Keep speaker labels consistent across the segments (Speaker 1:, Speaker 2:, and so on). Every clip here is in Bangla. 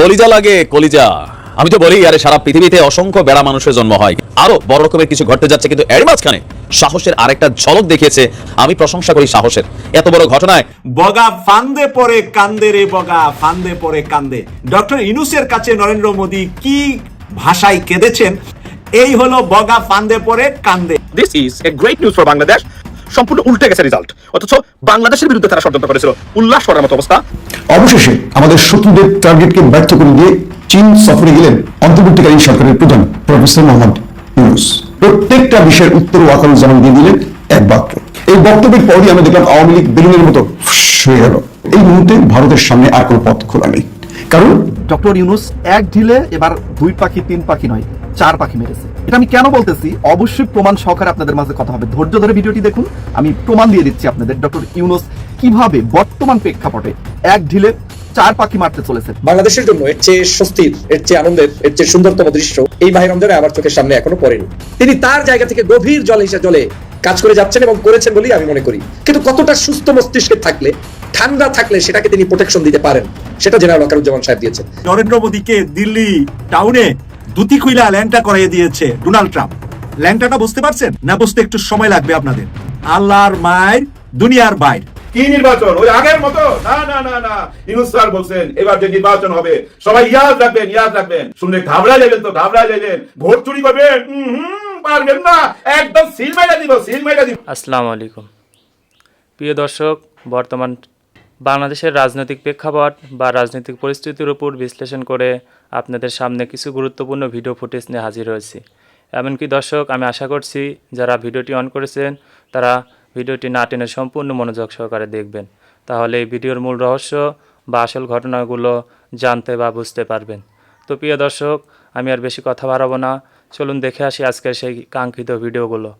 Speaker 1: কলিজা লাগে কলিজা। আমি তো বলি আরে সারা পৃথিবীতে অসংখ্য বেড়া মানুষের জন্ম হয়। আরও বড় রকমের কিছু ঘটতে যাচ্ছে কিন্তু এর মাঝখানে সাহসের আরেকটা ঝলক দেখিয়েছে আমি প্রশংসা করি সাহসের। এত বড় ঘটনায়
Speaker 2: বগা ফান্দে পরে কান্দে রে বগা ফান্দে পরে কান্দে। ডক্টর ইনুসের কাছে নরেন্দ্র মোদী কি ভাষায় কেঁদেছেন? এই হলো বগা ফান্দে পরে কান্দে।
Speaker 3: This is a great news for Bangladesh সম্পূর্ণ উল্টে গেছে রেজাল্ট অথচ বাংলাদেশের বিরুদ্ধে তারা ষড়যন্ত্র করেছিল। উল্লাস করার মতো অবস্থা।
Speaker 4: অবশেষে আমাদের শত্রুদের টার্গেটকে ব্যর্থ করে দিয়ে চীন সফরে গেলেন অন্তর্বর্তীকালীন সরকারের প্রধান প্রফেসর মোহাম্মদ ইউনুস। প্রত্যেকটা বিষয়ের উত্তর ওয়াকারুজ্জামান দিয়ে দিলেন এক বাক্য। এই বক্তব্যের পরই আমরা দেখলাম আওয়ামী লীগ বেলুনের মতো হয়ে গেল। এই মুহূর্তে ভারতের সামনে আর কোনো পথ খোলা নেই। কারণ
Speaker 5: ডক্টর ইউনুস এক ঢিলে এবার দুই পাখি তিন পাখি নয় চার পাখি মেরেছে। এটা আমি কেন বলতেছি? অবশ্যই প্রমাণ সহকারে আপনাদের মাঝে কথা হবে। ধৈর্য ধরে ভিডিওটি দেখুন। আমি প্রমাণ দিয়ে দিচ্ছি আপনাদের ডক্টর ইউনুস কীভাবে বর্তমান প্রেক্ষাপটে এক ঢিলে চার পাখি মারতে চলেছে।
Speaker 6: বাংলাদেশের জন্য এর চেয়ে স্বস্তির এর চেয়ে আনন্দের এর চেয়ে সুন্দরতম দৃশ্য এই রমজানে আমার চোখের সামনে এখনও পড়েনি। তিনি তার জায়গা থেকে গভীর জল হিসেবে জলে কাজ করে যাচ্ছেন এবং করেছেন বলেই আমি মনে করি। কিন্তু কতটা সুস্থ মস্তিষ্কে থাকলে ঠান্ডা থাকলে সেটাকে তিনি প্রোটেকশন দিতে পারেন সেটা জেনারেল ওয়াকারুজ্জামান সাহেব দিয়েছেন।
Speaker 2: নরেন্দ্র মোদীকে দিল্লি টাউনে দুতি খুইলা ল্যাংটা করাইয়ে দিয়েছে ডোনাল্ড ট্রাম্প। ল্যাংটাটা বুঝতে পারছেন? না বুঝতে একটু সময় লাগবে আপনাদের? আল্লাহর মায়ের দুনিয়ার বাইর।
Speaker 7: কি নির্বাচন? ওই আগের মতো? না না না না। ইনুস স্যার বলছেন এবার যে নির্বাচন হবে সবাই ইয়াদ রাখবেন ইয়াদ রাখবেন। শুনলে ঘাবড়া যাবেন তো ঘাবড়া যাবেন। ভোট চুরি করবেন? পারবেন না। একদম সিল দিব সিল দিব।
Speaker 8: আসসালামু আলাইকুম। প্রিয় দর্শক বর্তমান বাংলাদেশের রাজনৈতিক প্রেক্ষাপট বা রাজনৈতিক পরিস্থিতির উপর বিশ্লেষণ করে আপনাদের সামনে কিছু গুরুত্বপূর্ণ ভিডিও ফুটেজ নিয়ে হাজির হয়েছি। এমনকি দর্শক, আমি আশা করছি যারা ভিডিওটি অন করেছেন, তারা ভিডিওটি না টেনে সম্পূর্ণ মনোযোগ সহকারে দেখবেন। তাহলে এই ভিডিওর মূল রহস্য বা আসল ঘটনাগুলো জানতে বা বুঝতে পারবেন। তো প্রিয় দর্শক, আমি আর বেশি কথা বাড়াবো না। চলুন দেখে আসি আজকের সেই কাঙ্ক্ষিত ভিডিওগুলো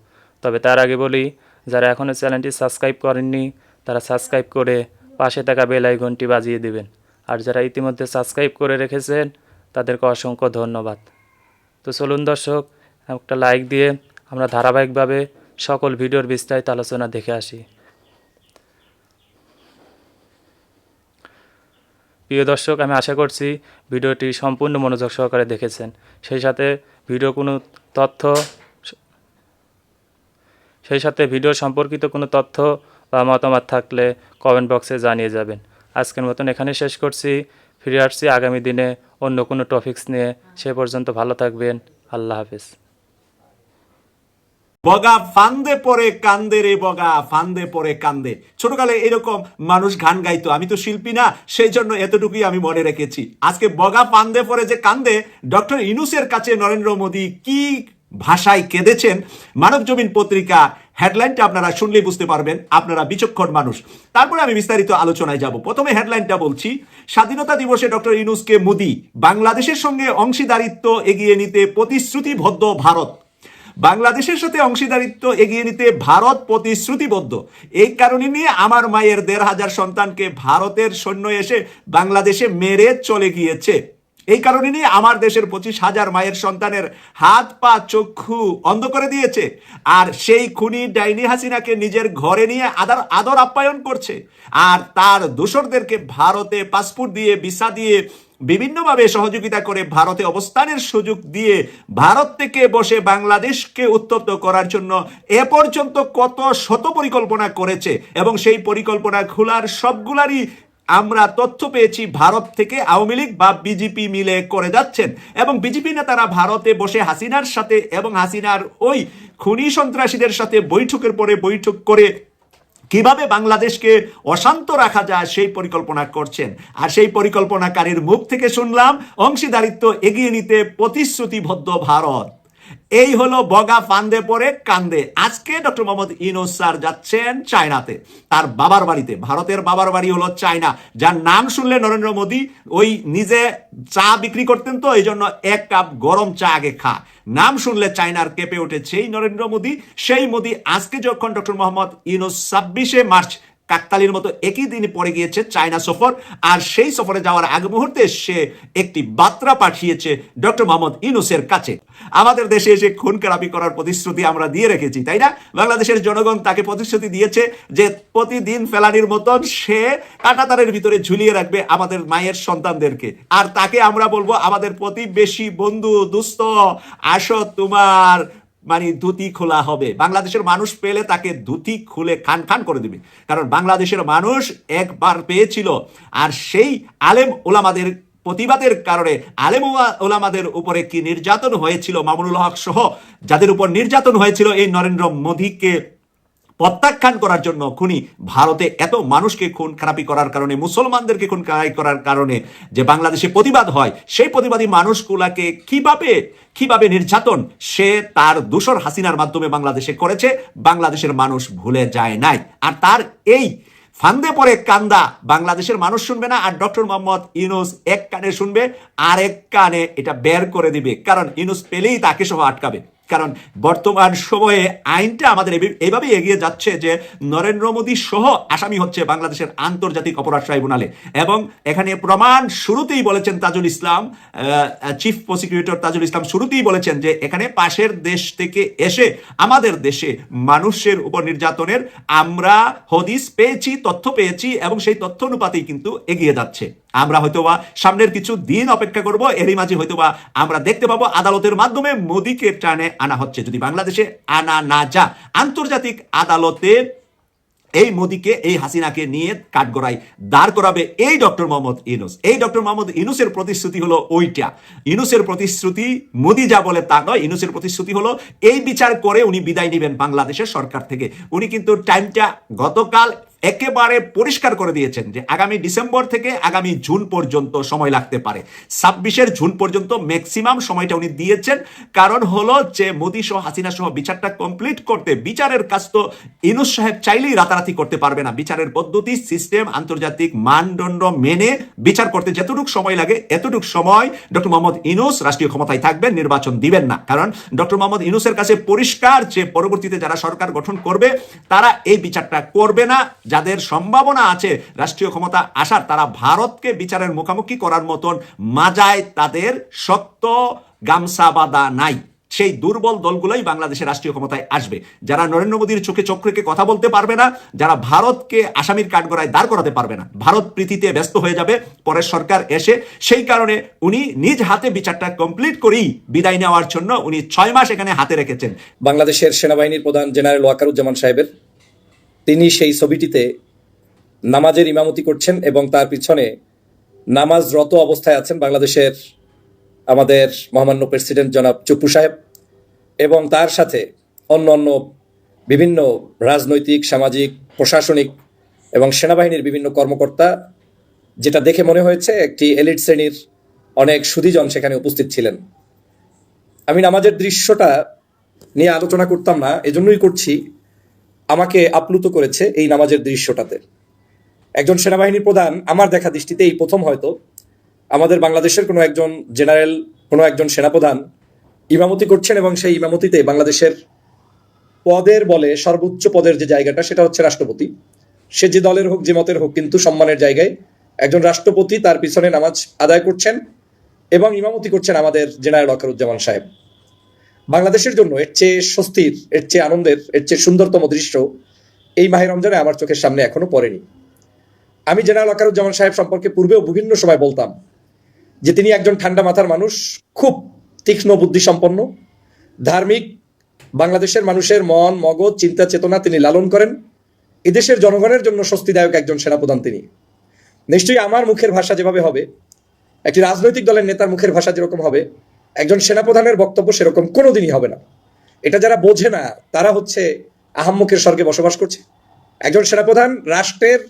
Speaker 8: তবে তার আগে বলি, যারা এখনও চ্যানেলটি সাবস্ক্রাইব করেননি, তারা সাবস্ক্রাইব করে পাশে থাকা বেল আইকনটি বাজিয়ে দিবেন। আর যারা ইতিমধ্যে সাবস্ক্রাইব করে রেখেছেন তাদেরকে অসংখ্য ধন্যবাদ। তো চলুন দর্শক, একটা লাইক দিয়ে আমরা ধারাবাহিকভাবে সকল ভিডিওর বিস্তারিত আলোচনা দেখে আসি। প্রিয় দর্শক, আমি আশা করছি ভিডিওটি সম্পূর্ণ মনোযোগ সহকারে দেখেছেন। সেই সাথে ভিডিও কোনো তথ্য, সেই সাথে ভিডিও সম্পর্কিত কোনো তথ্য বা মতামত থাকলে কমেন্ট বক্সে জানিয়ে যাবেন। আজকের মতন এখানে শেষ করছি। ফিরে আসছি আগামী দিনে অন্য কোনো টপিকস নিয়ে। সে পর্যন্ত ভালো থাকবেন। আল্লাহ হাফিজ।
Speaker 2: বগা ফান্দে পরে কান্দে রে বগা, ফান্দে পরে কান্দে। ছোটকালে এরকম মানুষ গান গাইতো। আমি তো শিল্পী না, সেই জন্য এতটুকুই আমি মনে রেখেছি। আজকে বগা ফান্দে পরে যে কান্দে, ডক্টর ইনুসের কাছে নরেন্দ্র মোদী কি ভাষায় কেঁদেছেন। মানব জমিন পত্রিকা হেডলাইনটা আপনারা শুনলেই বুঝতে পারবেন, আপনারা বিচক্ষণ মানুষ। তারপরে আমি বিস্তারিত আলোচনায় যাব। প্রথমে হেডলাইনটা বলছি, স্বাধীনতা দিবসে ডক্টর ইনুসকে মোদী বাংলাদেশের সঙ্গে অংশীদারিত্ব এগিয়ে নিতে প্রতিশ্রুতিবদ্ধ ভারত। বাংলাদেশের সাথে অংশীদারিত্ব এগিয়ে নিতে ভারত প্রতিশ্রুতিবদ্ধ। এই কারণে নিয়ে আমার মায়ের দেড় হাজার সন্তানকে ভারতের সৈন্য এসে বাংলাদেশে মেরে চলে গিয়েছে। এই কারণে নিয়ে আমার দেশের পঁচিশ হাজার মায়ের সন্তানের হাত, পা, চক্ষু অন্ধ করে দিয়েছে। আর সেই খুনি ডাইনি হাসিনাকে নিজের ঘরে নিয়ে আদর আদর আপ্যায়ন করছে। আর তার দোসরদেরকে ভারতে পাসপোর্ট দিয়ে, ভিসা দিয়ে বিভিন্নভাবে সহযোগিতা করে ভারতে অবস্থানের সুযোগ দিয়ে ভারত থেকে বসে বাংলাদেশকে উত্তপ্ত করার জন্য এ পর্যন্ত কত শত পরিকল্পনা করেছে। এবং সেই পরিকল্পনা খোলার সবগুলারই আমরা তথ্য পেয়েছি ভারত থেকে আওয়ামী লীগ বা বিজেপি মিলে করে যাচ্ছেন। এবং বিজেপি নেতারা ভারতে বসে হাসিনার সাথে এবং হাসিনার ওই খুনি সন্ত্রাসীদের সাথে বৈঠকের পরে বৈঠক করে কীভাবে বাংলাদেশকে অশান্ত রাখা যায় সেই পরিকল্পনা করছেন। আর সেই পরিকল্পনাকারীর মুখ থেকে শুনলাম, অংশীদারিত্ব এগিয়ে নিতে প্রতিশ্রুতিবদ্ধ ভারত। এই হলো বগা ফান্দে পরে কান্দে। আজকে ডক্টর মোহাম্মদ ইনোস স্যার যাচ্ছেন চায়নাতে। তার বাবার বাড়িতে। ভারতের বাবার বাড়ি হলো চায়না। যার নাম শুনলে নরেন্দ্র মোদী ওই নিজে চা বিক্রি করতেন তো এই জন্য এক কাপ গরম চা আগে খা। নাম শুনলে চায়নার কেঁপে উঠেছে এই নরেন্দ্র মোদী। সেই মোদী আজকে যখন ডক্টর মোহাম্মদ ইনোস ছাব্বিশে মার্চ কাকতালির মতো একই দিন পরে গিয়েছে চায়না সফর, আর সেই সফরে যাওয়ার আগ মুহূর্তে সে একটি বার্তা পাঠিয়েছে ডক্টর মোহাম্মদ ইউনুসের কাছে। আমাদের দেশে এসে খুন খারাপি করার প্রতিশ্রুতি আমরা দিয়ে রেখেছি, তাই না? বাংলাদেশের জনগণ তাকে প্রতিশ্রুতি দিয়েছে যে প্রতিদিন ফেলানির মতন সে কাটাতারের ভিতরে ঝুলিয়ে রাখবে আমাদের মায়ের সন্তানদেরকে। আর তাকে আমরা বলব, আমাদের প্রতিবেশী বন্ধু, দুস্থ, আসো তোমার মানে ধুতি খোলা হবে। বাংলাদেশের মানুষ পেলে তাকে ধুতি খুলে খান খান করে দিবে। কারণ বাংলাদেশের মানুষ একবার পেয়েছিল। আর সেই আলেম ওলামাদের প্রতিবাদের কারণে আলেম ওলামাদের উপরে কি নির্যাতন হয়েছিল মামুনুল হক সহ, যাদের উপর নির্যাতন হয়েছিল এই নরেন্দ্র মোদীকে প্রত্যাখ্যান করার জন্য খুনি ভারতে এত মানুষকে খুন খারাপি করার কারণে, মুসলমানদেরকে খুন খারাপি করার কারণে যে বাংলাদেশে প্রতিবাদ হয়, সেই প্রতিবাদী মানুষগুলাকে কীভাবে কীভাবে নির্যাতন, সে তার দূষর হাসিনার মাধ্যমে বাংলাদেশে করেছে, বাংলাদেশের মানুষ ভুলে যায় নাই। আর তার এই ফান্দে পরে কান্দা, বাংলাদেশের মানুষ শুনবে না, আর ডক্টর মোহাম্মদ ইউনুস এক কানে শুনবে, আর এক কানে এটা বের করে দিবে। কারণ ইউনুস পেলেই তাকে সহ আটকাবে। কারণ বর্তমান সময়ে আইনটা আমাদের এইভাবেই এগিয়ে যাচ্ছে যে নরেন্দ্র মোদী সহ আসামি হচ্ছে বাংলাদেশের আন্তর্জাতিক অপরাধ ট্রাইব্যুনালে। এবং এখানে প্রমাণ শুরুতেই বলেছেন তাজুল ইসলাম চিফ প্রসিকিউটর তাজুল ইসলাম শুরুতেই বলেছেন যে এখানে পাশের দেশ থেকে এসে আমাদের দেশে মানুষের উপর নির্যাতনের আমরা হদিস পেয়েছি, তথ্য পেয়েছি এবং সেই তথ্য অনুপাতেই কিন্তু এগিয়ে যাচ্ছে। আমরা হয়তোবা সামনের কিছু দিন অপেক্ষা করব, এরই মাঝে হয়তোবা আমরা দেখতে পাবো আদালতের মাধ্যমে মোদীকে টানে আনা হচ্ছে। যদি বাংলাদেশে আনা না যা আন্তর্জাতিক আদালতে এই মোদীকে, এই হাসিনাকে নিয়ে কাঠগড়াই দাঁড় করাবে এই ডক্টর মোহাম্মদ ইনুস এই ডক্টর মোহাম্মদ ইনুসের প্রতিশ্রুতি হলো ওইটা। ইনুসের প্রতিশ্রুতি মোদী যা বলে তা নয় ইনুসের প্রতিশ্রুতি হলো এই বিচার করে উনি বিদায় নেবেন বাংলাদেশের সরকার থেকে। উনি কিন্তু টাইমটা গতকাল একেবারে পরিষ্কার করে দিয়েছেন যে আগামী ডিসেম্বর থেকে আগামী জুন পর্যন্ত সময় লাগতে পারে। ছাব্বিশের জুন পর্যন্ত ম্যাক্সিমাম সময়টা উনি দিয়েছেন। কারণ হলো যে মোদী সহ হাসিনা সহ বিচারটা কমপ্লিট করতে বিচারের কাজ তো ইনুস সাহেব চাইলেই রাতারাতি করতে পারবে না। বিচারের পদ্ধতি সিস্টেম আন্তর্জাতিক মানদণ্ড মেনে বিচার করতে যতটুকু সময় লাগে, এতটুকু সময় ডক্টর মোহাম্মদ ইনুস রাষ্ট্রীয় ক্ষমতায় থাকবেন, নির্বাচন দিবেন না। কারণ ডক্টর মোহাম্মদ ইনুসের কাছে পরিষ্কার যে পরবর্তীতে যারা সরকার গঠন করবে, তারা এই বিচারটা করবে না। যাদের সম্ভাবনা আছে রাষ্ট্রীয় ক্ষমতা আসার, তারা ভারতকে বিচারের মুখোমুখি করার মতন মাজায় তাদের শক্ত গামছা বাঁধা নাই। সেই দুর্বল দলগুলোই বাংলাদেশের রাষ্ট্রীয় ক্ষমতায় আসবে। যারা নরেন্দ্র মোদীর চোখে রেখে কথা বলতে পারবে না, যারা ভারতকে আসামির কাঠগড়ায় দাঁড় করাতে পারবে না। ভারত প্রীতিতে ব্যস্ত হয়ে যাবে, পরের সরকার এসে সেই কারণে উনি নিজ হাতে বিচারটা কমপ্লিট করেই বিদায় নেওয়ার জন্য উনি ছয় মাস এখানে হাতে রেখেছেন।
Speaker 6: বাংলাদেশের সেনাবাহিনীর প্রধান জেনারেল ওয়াকারুজ্জামান সাহেবের তিনি সেই ছবিটিতে নামাজের ইমামতি করছেন এবং তার পিছনে নামাজরত অবস্থায় আছেন বাংলাদেশের আমাদের মহামান্য প্রেসিডেন্ট জনাব চুপ্পু সাহেব এবং তার সাথে অন্য অন্য বিভিন্ন রাজনৈতিক, সামাজিক, প্রশাসনিক এবং সেনাবাহিনীর বিভিন্ন কর্মকর্তা, যেটা দেখে মনে হয়েছে একটি এলিট শ্রেণির অনেক সুধীজন সেখানে উপস্থিত ছিলেন। আমি নামাজের দৃশ্যটা নিয়ে আলোচনা করতাম না, এজন্যই করছি। আমাকে আপ্লুত করেছে এই নামাজের দৃশ্যটাতে। একজন সেনাবাহিনীর প্রধান, আমার দেখা দৃষ্টিতে এই প্রথম হয়তো আমাদের বাংলাদেশের কোনো একজন জেনারেল, কোনো একজন সেনাপ্রধান ইমামতি করছেন এবং সেই ইমামতিতে বাংলাদেশের পদের বলে সর্বোচ্চ পদের যে জায়গাটা, সেটা হচ্ছে রাষ্ট্রপতি। সে যে দলের হোক, যে মতের হোক, কিন্তু সম্মানের জায়গায় একজন রাষ্ট্রপতি তার পিছনে নামাজ আদায় করছেন এবং ইমামতি করছেন আমাদের জেনারেল ওয়াকারুজ্জামান সাহেব। বাংলাদেশের জন্য এর চেয়ে স্বস্তির, এর চেয়ে আনন্দের, এর চেয়ে সুন্দরতম দৃশ্য এই মাহে রমজানে আমার চোখের সামনে এখনও পড়েনি। আমি জেনারেল আকারুজ্জামান সাহেব সম্পর্কে পূর্বেও বিভিন্ন সময় বলতাম যে তিনি একজন ঠান্ডা মাথার মানুষ, খুব তীক্ষ্ণ বুদ্ধি সম্পন্ন ধার্মিক, বাংলাদেশের মানুষের মন, মগজ, চিন্তা, চেতনা তিনি লালন করেন, এদেশের জনগণের জন্য স্বস্তিদায়ক একজন সেনাপ্রধান তিনি। নিশ্চয়ই আমার মুখের ভাষা যেভাবে হবে, একটি রাজনৈতিক দলের নেতার মুখের ভাষা যেরকম হবে একজন সেনাপ্রধানের বক্তব্য সেরকম কোনোদিনই হবে না। এটা যারা বোঝে না, তারা হচ্ছে আহাম্মুখের স্বর্গে বসবাস করছে। একজন সেনাপ্রধান রাষ্ট্রের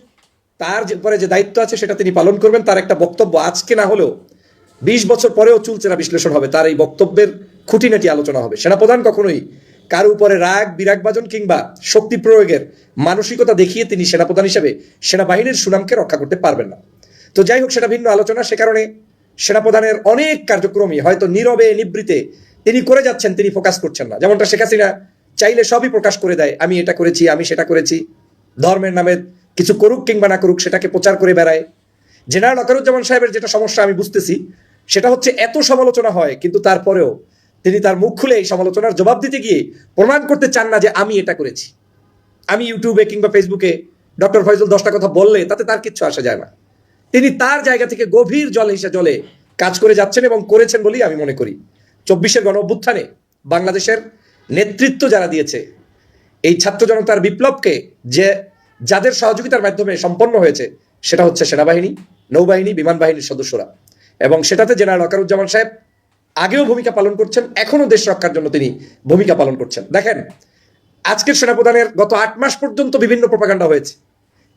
Speaker 6: তার পরে যে দায়িত্ব আছে, সেটা তিনি পালন করবেন। তার একটা বক্তব্য আজকে না হলেও বিশ বছর পরেও চুলচেরা বিশ্লেষণ হবে। তার এই বক্তব্যের খুঁটিনাটি আলোচনা হবে। সেনাপ্রধান কখনোই কার উপরে রাগ বিরাগ বিরাগবাজন কিংবা শক্তি প্রয়োগের মানসিকতা দেখিয়ে তিনি সেনাপ্রধান হিসেবে সেনাবাহিনীর সুনামকে রক্ষা করতে পারবেন না। তো যাই হোক, সেটা ভিন্ন আলোচনা। সে কারণে সেনাপ্রধানের অনেক কার্যক্রমই হয়তো নীরবে, নিবৃতে তিনি করে যাচ্ছেন, তিনি ফোকাস করছেন না। যেমনটা শেখ হাসিনা চাইলে সবই প্রকাশ করে দেয়, আমি এটা করেছি, আমি সেটা করেছি। ধর্মের নামে কিছু করুক কিংবা না করুক, সেটাকে প্রচার করে বেড়ায়। জেনারেল আকারুজ্জামান সাহেবের যেটা সমস্যা আমি বুঝতেছি, সেটা হচ্ছে এত সমালোচনা হয়, কিন্তু তারপরেও তিনি তার মুখ খুলে এই সমালোচনার জবাব দিতে গিয়ে প্রমাণ করতে চান না যে আমি এটা করেছি। আমি ইউটিউবে কিংবা ফেসবুকে ডক্টর ফয়জুল দশটা কথা বললে তাতে তার কিচ্ছু আসা যায় না। তিনি তার জায়গা থেকে গভীর জল হিসেবে জলে কাজ করে যাচ্ছেন এবং করেছেন বলেই আমি মনে করি। চব্বিশের গণ অভ্যুত্থানে বাংলাদেশের নেতৃত্ব যারা দিয়েছে, এই ছাত্র জনতার বিপ্লবকে যে, যাদের সহযোগিতার মাধ্যমে সম্পন্ন হয়েছে, সেটা হচ্ছে সেনাবাহিনী, নৌবাহিনী বিমান বাহিনীর সদস্যরা। এবং সেটাতে জেনারেল অকারুজ্জামান সাহেব আগেও ভূমিকা পালন করছেন এখনও দেশ রক্ষার জন্য তিনি ভূমিকা পালন করছেন। দেখেন, আজকের সেনাপ্রধানের গত আট মাস পর্যন্ত বিভিন্ন প্রপাগান্ডা হয়েছে।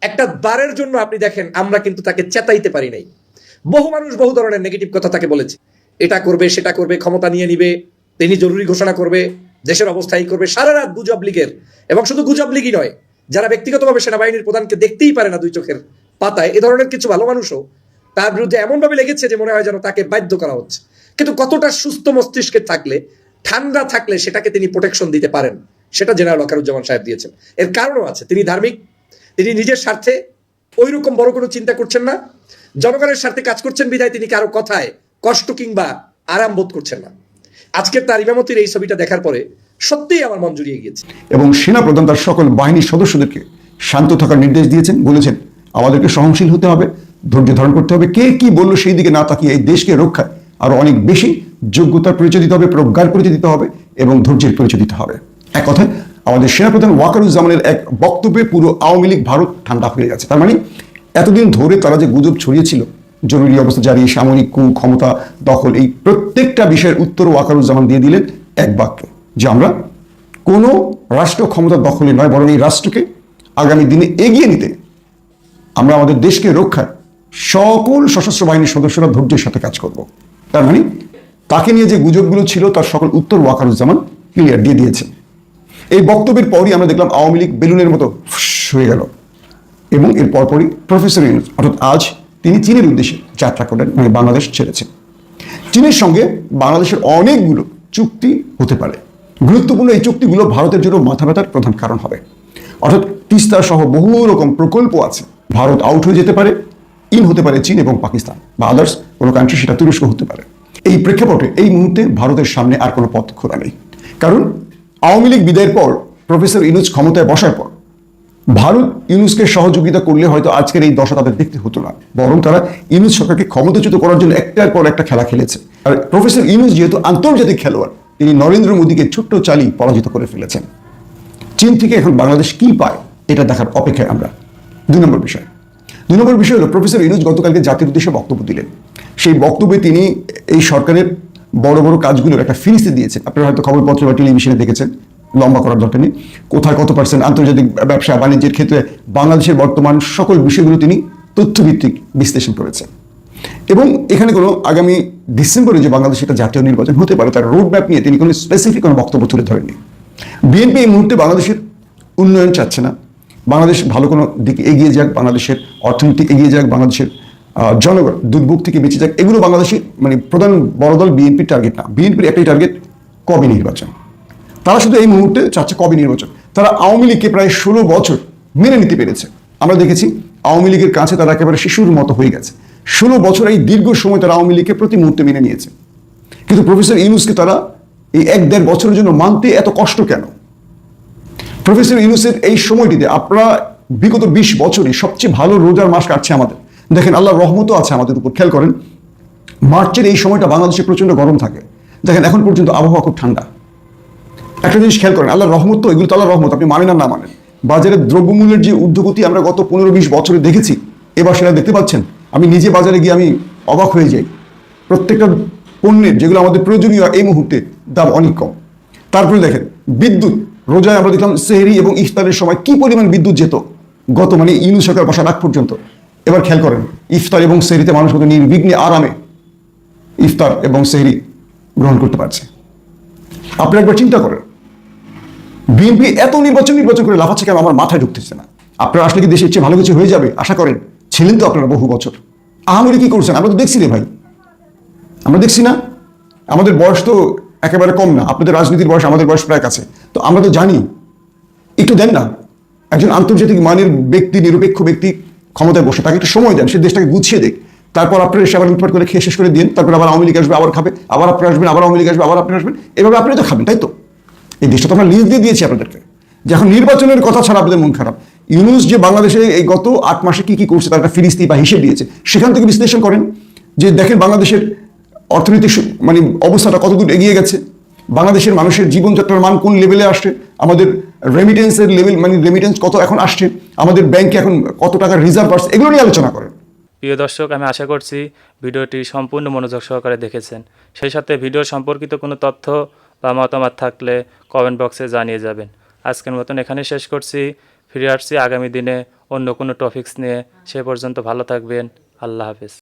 Speaker 6: একটা বারের জন্য আপনি দেখেন, আমরা কিন্তু তাকে চেতাইতে পারি নাই। বহু মানুষ বহু ধরনের নেগেটিভ কথা তাকে বলেছে। এটা করবে, সেটা করবে, ক্ষমতা নিয়ে নিবে, তিনি জরুরি ঘোষণা করবে, দেশের অবস্থা এই করবে, সারা রাত গুজব লীগের। এবং শুধু গুজব লীগই নয়, যারা ব্যক্তিগতভাবে সেনাবাহিনীর প্রধানকে দেখতেই পারে না দুই চোখের পাতায়, এ ধরনের কিছু ভালো মানুষও, তার বিরুদ্ধে এমনভাবে লেগেছে যে মনে হয় যেন তাকে বাধ্য করা হচ্ছে। কিন্তু কতটা সুস্থ মস্তিষ্কে থাকলে, ঠান্ডা থাকলে সেটাকে তিনি প্রোটেকশন দিতে পারেন, সেটা জেনারেল ওয়াকারুজ্জামান সাহেব দিয়েছেন। এর কারণও আছে, তিনি ধার্মিক তিনি নিজের স্বার্থে ওই রকম বড় কোনো চিন্তা করছেন না। জনগণের স্বার্থে কাজ করছেন বিধায় তিনি কারও কথায় কষ্ট কিংবা আরাম বোধ করছেন না। আজকের তার ইমামতির এই ছবিটা দেখার পরে সত্যিই আমার মন জুড়িয়ে গিয়েছে।
Speaker 4: এবং সেনাপ্রধান তার সকল বাহিনীর সদস্যদেরকে শান্ত থাকার নির্দেশ দিয়েছেন, বলেছেন, আমাদেরকে সহনশীল হতে হবে, ধৈর্য ধারণ করতে হবে। কে কি বলল সেই দিকে না তাকিয়ে এই দেশকে রক্ষায় আরও অনেক বেশি যোগ্যতার পরিচয় দিতে হবে, প্রজ্ঞার পরিচয় দিতে হবে এবং ধৈর্যের পরিচয় দিতে হবে। এক কথায় আমাদের সেনাপ্রধান ওয়াকারুজ্জামানের এক বক্তব্যে পুরো আওয়ামী লীগ, ভারত ঠান্ডা হয়ে গেছে। তার মানে এতদিন ধরে তারা যে গুজব ছড়িয়েছিল, জরুরি অবস্থা জারি, সামরিক কু ক্ষমতা দখল, এই প্রত্যেকটা বিষয়ের উত্তর ওয়াকারুজ্জামান দিয়ে দিলেন এক বাক্যে, যে আমরা কোনো রাষ্ট্র ক্ষমতা দখলে নয়, বরং এই রাষ্ট্রকে আগামী দিনে এগিয়ে নিতে আমরা আমাদের দেশকে রক্ষায় সকল সশস্ত্র বাহিনীর সদস্যরা ধৈর্যের সাথে কাজ করব। তার মানে তাকে নিয়ে যে গুজবগুলো ছিল, তার সকল উত্তর ওয়াকারুজ্জামান ক্লিয়ার দিয়ে দিয়েছে এই বক্তব্যের পরই আমরা দেখলাম আওয়ামী লীগ বেলুনের মতো হয়ে গেল। এবং এর পরপরই প্রফেসর ইউনুস, অর্থাৎ আজ তিনি চীনের উদ্দেশ্যে যাত্রা করেন মানে বাংলাদেশ ছেড়েছেন। চীনের সঙ্গে বাংলাদেশের অনেকগুলো চুক্তি হতে পারে। গুরুত্বপূর্ণ এই চুক্তিগুলো ভারতের জন্য মাথা ব্যথার প্রধান কারণ হবে। অর্থাৎ তিস্তা সহ বহু রকম প্রকল্প আছে। ভারত আউট হয়ে যেতে পারে ইন হতে পারে চীন এবং পাকিস্তান বা আদার্স কোনো কান্ট্রি সেটা তুরস্ক হতে পারে। এই প্রেক্ষাপটে এই মুহূর্তে ভারতের সামনে আর কোনো পথ খোলা নেই। কারণ আওয়ামী লীগ বিদায়ের পর প্রফেসর ইনুজ ক্ষমতায় বসার পর ভারত ইউনুসকে সহযোগিতা করলে হয়তো আজকের এই দশা তাদের দেখতে হতো না। বরং তারা ইউনুস সরকারকে ক্ষমতাচ্যুত করার জন্য একটার পর একটা খেলা খেলেছে। আর প্রফেসর ইউনুস যেহেতু আন্তর্জাতিক খেলোয়াড়, তিনি নরেন্দ্র মোদীকে ছোট্ট চালি পরাজিত করে ফেলেছেন। চীন থেকে এখন বাংলাদেশ কি পায়, এটা দেখার অপেক্ষায় আমরা। দুই নম্বর বিষয়। দুই নম্বর বিষয় হলো, প্রফেসর ইনুজ গতকালকে জাতির উদ্দেশ্যে বক্তব্য দিলেন। সেই বক্তব্যে তিনি এই সরকারের বড় বড় কাজগুলোর একটা ফিরিস্তে দিয়েছেন। আপনারা হয়তো খবরপত্র বা টেলিভিশনে দেখেছেন, লম্বা করার দরকার নেই। কোথায় কত পার্সেন্ট আন্তর্জাতিক ব্যবসা বাণিজ্যের ক্ষেত্রে বাংলাদেশের বর্তমান সকল বিষয়গুলো তিনি তথ্যভিত্তিক বিশ্লেষণ করেছেন। এবং এখানে কোনো আগামী ডিসেম্বরে যে বাংলাদেশে একটা জাতীয় নির্বাচন হতে পারে, তার রোড ম্যাপ নিয়ে তিনি কোনো স্পেসিফিক কোনো বক্তব্য তুলে ধরেননি। বিএনপি এই মুহূর্তে বাংলাদেশের উন্নয়ন চাচ্ছে না। বাংলাদেশ ভালো কোনো দিকে এগিয়ে যাক, বাংলাদেশের অর্থনীতি এগিয়ে যাক, বাংলাদেশের জনগণ, দুর্ভোগ থেকে বেঁচে যাক, এগুলো বাংলাদেশের মানে প্রধান বড় দল বিএনপির টার্গেট না। বিএনপির একটাই টার্গেট কবে নির্বাচন। তারা শুধু এই মুহূর্তে চাচ্ছে কবে নির্বাচন। তারা আওয়ামী লীগকে প্রায় ষোলো বছর মেনে নিতে পেরেছে। আমরা দেখেছি আওয়ামী লীগের কাছে তারা একেবারে শিশুর মতো হয়ে গেছে। ষোলো বছর এই দীর্ঘ সময় তারা আওয়ামী লীগকে প্রতি মুহূর্তে মেনে নিয়েছে। কিন্তু প্রফেসর ইউনুসকে তারা এই এক দেড় বছরের জন্য মানতে এত কষ্ট কেন? প্রফেসর ইউনুসের এই সময়টিতে আপনারা বিগত বিশ বছরে সবচেয়ে ভালো রোজার মাস কাটছে আমাদের। দেখেন আল্লাহর রহমতও আছে আমাদের উপর। খেয়াল করেন, মার্চের এই সময়টা বাংলাদেশে প্রচণ্ড গরম থাকে। দেখেন, এখন পর্যন্ত আবহাওয়া খুব ঠান্ডা। একটা জিনিস খেয়াল করেন, আল্লাহর রহমত তো এগুলো তো আল্লাহর রহমত, আপনি মানেন আর না মানেন। বাজারের দ্রব্যমূল্যের যে ঊর্ধ্বগতি আমরা গত পনেরো বিশ বছরে দেখেছি, এবার সেটা দেখতে পাচ্ছেন। আমি নিজে বাজারে গিয়ে আমি অবাক হয়ে যাই। প্রত্যেকটা পণ্যের, যেগুলো আমাদের প্রয়োজনীয়, এই মুহূর্তে দাম অনেক কম। তারপরে দেখেন, বিদ্যুৎ, রোজায় আমরা দেখলাম সেহরি এবং ইফতারের সময় কি পরিমাণ বিদ্যুৎ যেত। গত মানে ইনু সরকার বসার আগ পর্যন্ত। এবার খেয়াল করেন, ইফতার এবং সেহরিতে মানুষ কত নির্বিঘ্নে আরামে ইফতার এবং সেহরি গ্রহণ করতে পারছে। আপনি একবার চিন্তা করেন, বিএনপি এত নির্বাচন নির্বাচন করে লাফাচ্ছে কেন? আমার মাথায় ঢুকতেছে না। আপনারা আসলে কি দেশের চেয়ে ভালো কিছু হয়ে যাবে? আশা করেন, ছিলেন তো আপনারা বহু বছর। আহামরি কি করছেন? আমরা তো দেখছি রে ভাই। আমরা দেখছি না? আমাদের বয়স তো একেবারে কম না। আপনাদের রাজনীতির বয়স, আমাদের বয়স প্রায় কাছে। তো আমরা তো জানি। একটু দেন না। একজন আন্তর্জাতিক মানের ব্যক্তি, নিরপেক্ষ ব্যক্তি ক্ষমতায় বসে তাকে একটা সময় দেন, সে দেশটাকে গুছিয়ে দেখ তারপর আপনার এসে আবার লুটপাট করে খেয়ে শেষ করে দিন তারপর আবার আওয়ামী লীগ আসবে, আবার খাবে, আবার আপনি আসবেন, আবার আওয়ামী লীগ আসবে, আবার আপনি আসবেন। এভাবে আপনি তো খাবেন, তাই তো? এই দেশটা তো আমরা লিজ দিয়ে দিয়েছি আপনাদেরকে। যে এখন নির্বাচনের কথা ছাড়া আপনাদের মন খারাপ। ইউনুস যে বাংলাদেশে এই গত আট মাসে কী কী করছে, তার একটা ফিরিস্তি বা হিসেব দিয়েছে, সেখান থেকে বিশ্লেষণ করেন। যে দেখেন বাংলাদেশের অর্থনৈতিক মানে অবস্থাটা কতদূর এগিয়ে গেছে। বাংলাদেশের মানুষের জীবনযাত্রার মান কোন লেভেলে আসছে। আমাদের রেমিটেন্সের লেভেল মানে রেমিটেন্স কত এখন আসছে, আমাদের ব্যাংকে এখন কত টাকা রিজার্ভ আসছে এগুলো নিয়ে আলোচনা করেন।
Speaker 8: প্রিয় দর্শক, আমি আশা করছি ভিডিওটি সম্পূর্ণ মনোযোগ সহকারে দেখেছেন। সেই সাথে ভিডিও সম্পর্কিত কোনো তথ্য বা মতামত থাকলে কমেন্ট বক্সে জানিয়ে যাবেন। আজকের মতন এখানে শেষ করছি। ফিরে আসছি আগামী দিনে অন্য কোনো টপিকস নিয়ে। সে পর্যন্ত ভালো থাকবেন। আল্লাহ হাফেজ।